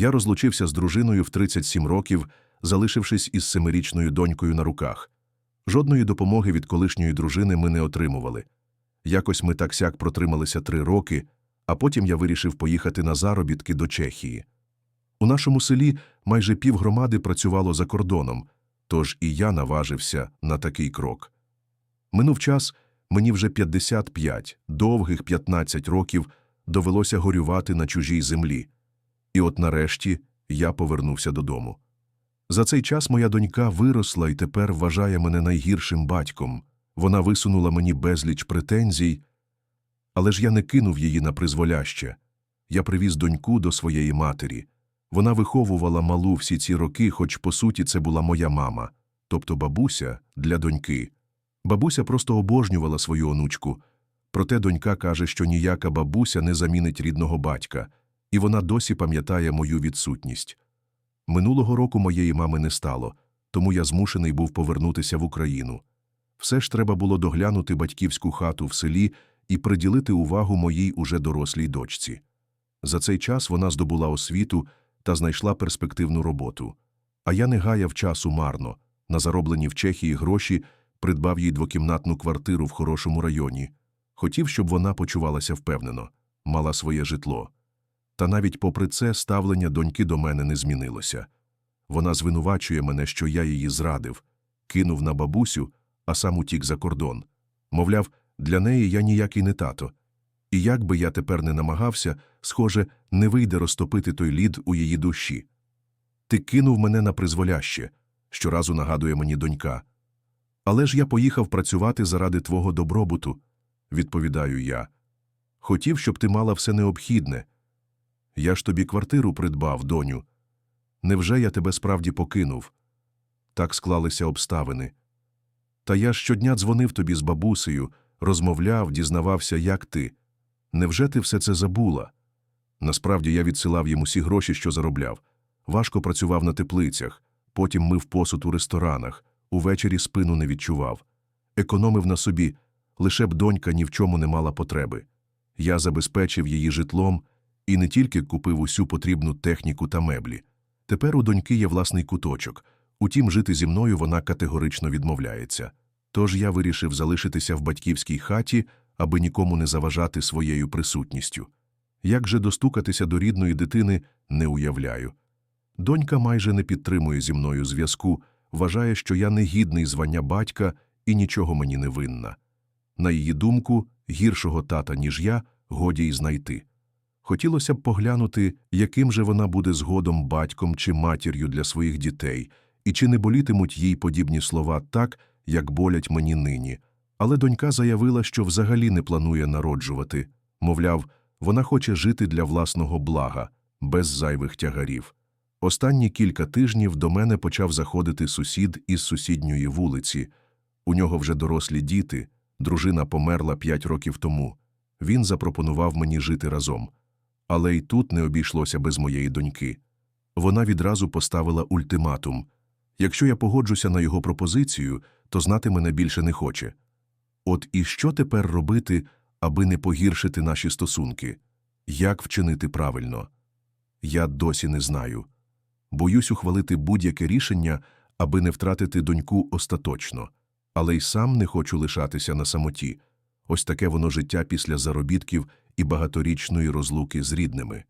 Я розлучився з дружиною в 37 років, залишившись із семирічною донькою на руках. Жодної допомоги від колишньої дружини ми не отримували. Якось ми так сяк протрималися три роки, а потім я вирішив поїхати на заробітки до Чехії. У нашому селі майже півгромади працювало за кордоном, тож і я наважився на такий крок. Минув час, мені вже 55, довгих 15 років довелося горювати на чужій землі. І от нарешті я повернувся додому. За цей час моя донька виросла і тепер вважає мене найгіршим батьком. Вона висунула мені безліч претензій, але ж я не кинув її на призволяще. Я привіз доньку до своєї матері. Вона виховувала малу всі ці роки, хоч по суті це була моя мама, тобто бабуся для доньки. Бабуся просто обожнювала свою онучку. Проте донька каже, що ніяка бабуся не замінить рідного батька, і вона досі пам'ятає мою відсутність. Минулого року моєї мами не стало, тому я змушений був повернутися в Україну. Все ж треба було доглянути батьківську хату в селі і приділити увагу моїй уже дорослій дочці. За цей час вона здобула освіту та знайшла перспективну роботу. А я не гаяв часу марно. На зароблені в Чехії гроші придбав їй двокімнатну квартиру в хорошому районі. Хотів, щоб вона почувалася впевнено, мала своє житло. Та навіть попри це ставлення доньки до мене не змінилося. Вона звинувачує мене, що я її зрадив, кинув на бабусю, а сам утік за кордон. Мовляв, для неї я ніякий не тато. І як би я тепер не намагався, схоже, не вийде розтопити той лід у її душі. Ти кинув мене на призволяще, щоразу нагадує мені донька. Але ж я поїхав працювати заради твого добробуту, відповідаю я. Хотів, щоб ти мала все необхідне. Я ж тобі квартиру придбав, доню. Невже я тебе справді покинув? Так склалися обставини. Та я щодня дзвонив тобі з бабусею, розмовляв, дізнавався, як ти. Невже ти все це забула? Насправді я відсилав їм усі гроші, що заробляв. Важко працював на теплицях, потім мив посуд у ресторанах, увечері спину не відчував. Економив на собі, лише б донька ні в чому не мала потреби. Я забезпечив її житлом і не тільки купив усю потрібну техніку та меблі. Тепер у доньки є власний куточок, утім, жити зі мною вона категорично відмовляється. Тож я вирішив залишитися в батьківській хаті, аби нікому не заважати своєю присутністю. Як же достукатися до рідної дитини, не уявляю. Донька майже не підтримує зі мною зв'язку, вважає, що я не гідний звання батька і нічого мені не винна. На її думку, гіршого тата, ніж я, годі й знайти. Хотілося б поглянути, яким же вона буде згодом батьком чи матір'ю для своїх дітей, і чи не болітимуть їй подібні слова так, як болять мені нині. Але донька заявила, що взагалі не планує народжувати. Мовляв, вона хоче жити для власного блага, без зайвих тягарів. Останні кілька тижнів до мене почав заходити сусід із сусідньої вулиці. У нього вже дорослі діти, дружина померла п'ять років тому. Він запропонував мені жити разом. Але й тут не обійшлося без моєї доньки. Вона відразу поставила ультиматум якщо я погоджуся на його пропозицію, то знати мене більше не хоче. От і що тепер робити, аби не погіршити наші стосунки? Як вчинити правильно? Я досі не знаю. Боюсь ухвалити будь-яке рішення, аби не втратити доньку остаточно, але й сам не хочу лишатися на самоті. Ось таке воно життя після заробітків і багаторічної розлуки з рідними.